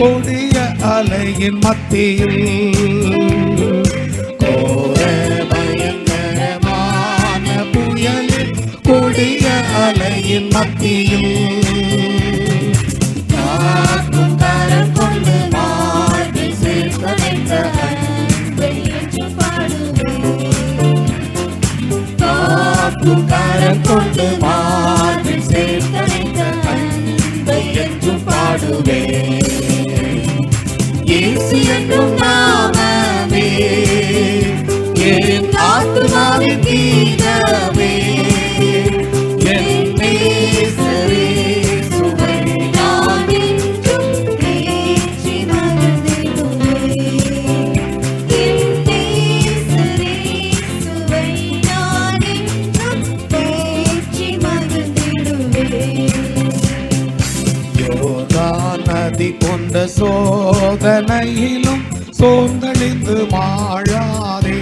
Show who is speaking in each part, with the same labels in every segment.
Speaker 1: கொடிய அலையின் மத்தியில். கோர பயங்கரமான புயலில் கொடிய அலையின் மத்தியில்.
Speaker 2: காக்கும் கரம் கொண்டு மார்பில் சேர்க்க அன்பை என்று பாடுவேன். என்றும் பாடுவேன். நாமமே
Speaker 1: நதி கொண்ட சோதனையிலும் சோர்ந்தழிந்து மாழாதே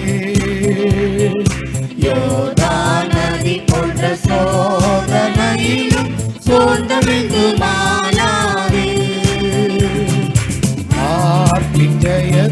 Speaker 2: யோர்தான் நதி போன்ற சோதனையிலும் சோர்ந்தவிழ்ந்து மாளாதே.
Speaker 1: ஆர்ப்பின் ஜெய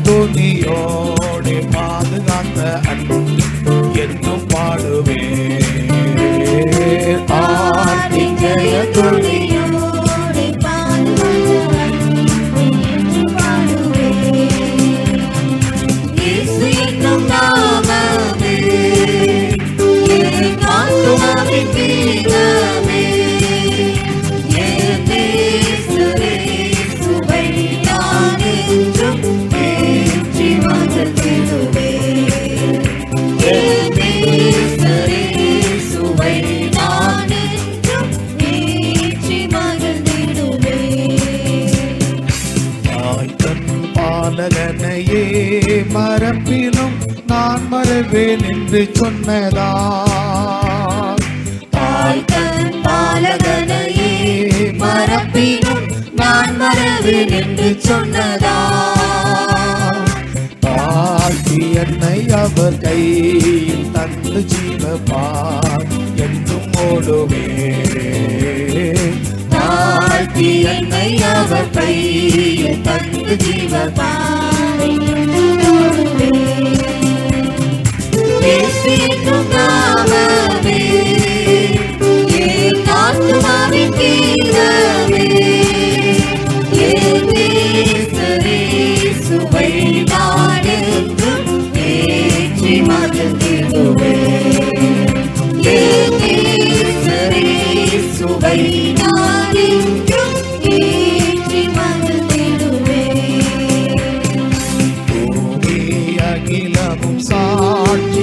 Speaker 2: நான்
Speaker 1: மறவேன் என்று சொன்னதா
Speaker 2: தாய் தன் பாலகனையே மறப்பினும் நான் மறவேன் என்று சொன்னதா
Speaker 1: தாழ்த்தி என்னை அவர் கையில் தந்து ஜீவபார் என்றும் ஓடுவே
Speaker 2: தாழ்த்தி என்னை அவர் கையில் தந்து ஜீவபாரை என்னும் நாமமே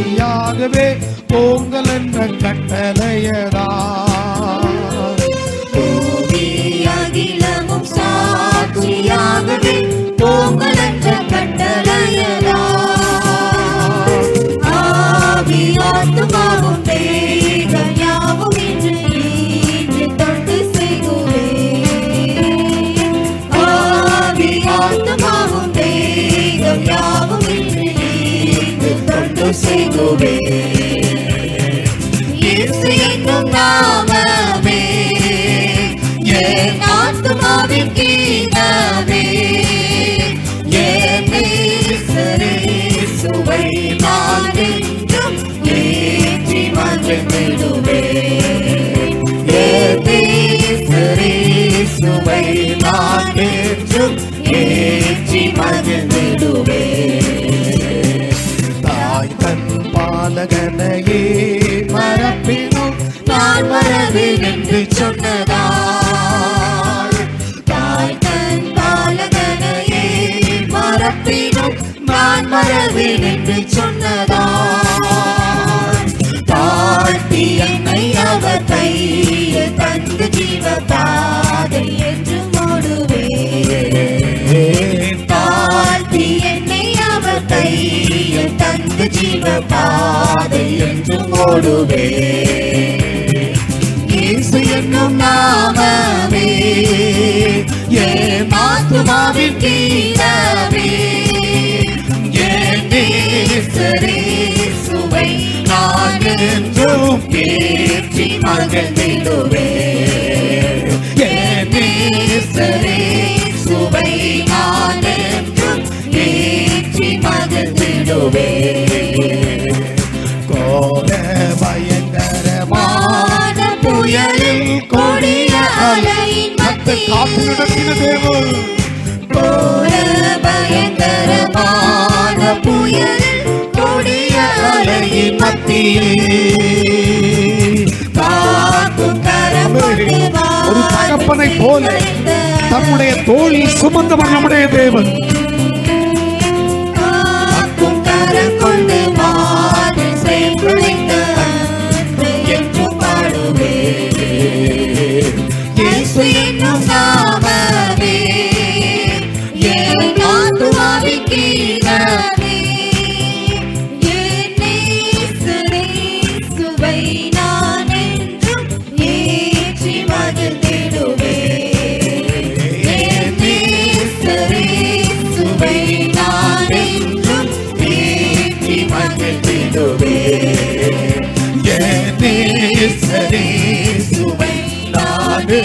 Speaker 1: சாட்சியாகவே போங்கள் என்ற கட்டளையதா பாலகனையே மறப்பினும்.
Speaker 2: நான் வரவேன் என்று சொன்னதால். தாய் தன் பாலகனையே மறப்பினும். நான் வரவேன் என்று சொன்னதால். தாழ்த்தி என்னை அவர் கையில் தந்து ஜீவ பாதை என்று தெய்வ பாதை என்றும் ஓடுவே. இயேசு என்னும் நாமமே ஏ மாத்துமாவின் தீரமே ஏசுவை நான் என்றும் பேற்றி மகள் நிலுவே. சுவை நான் என்றும் பேற்றி மகள் நிலுவே. காத்து நடத்தின தேவன்
Speaker 1: போல பயங்கரமான புயல் கொடிய அலையின் மத்தியில்
Speaker 2: ஒரு தகப்பனை போல தம்முடைய தோளில் சுமந்தவர் நம்முடைய தேவன்.
Speaker 1: என்
Speaker 2: நேசரேசுவை நாடு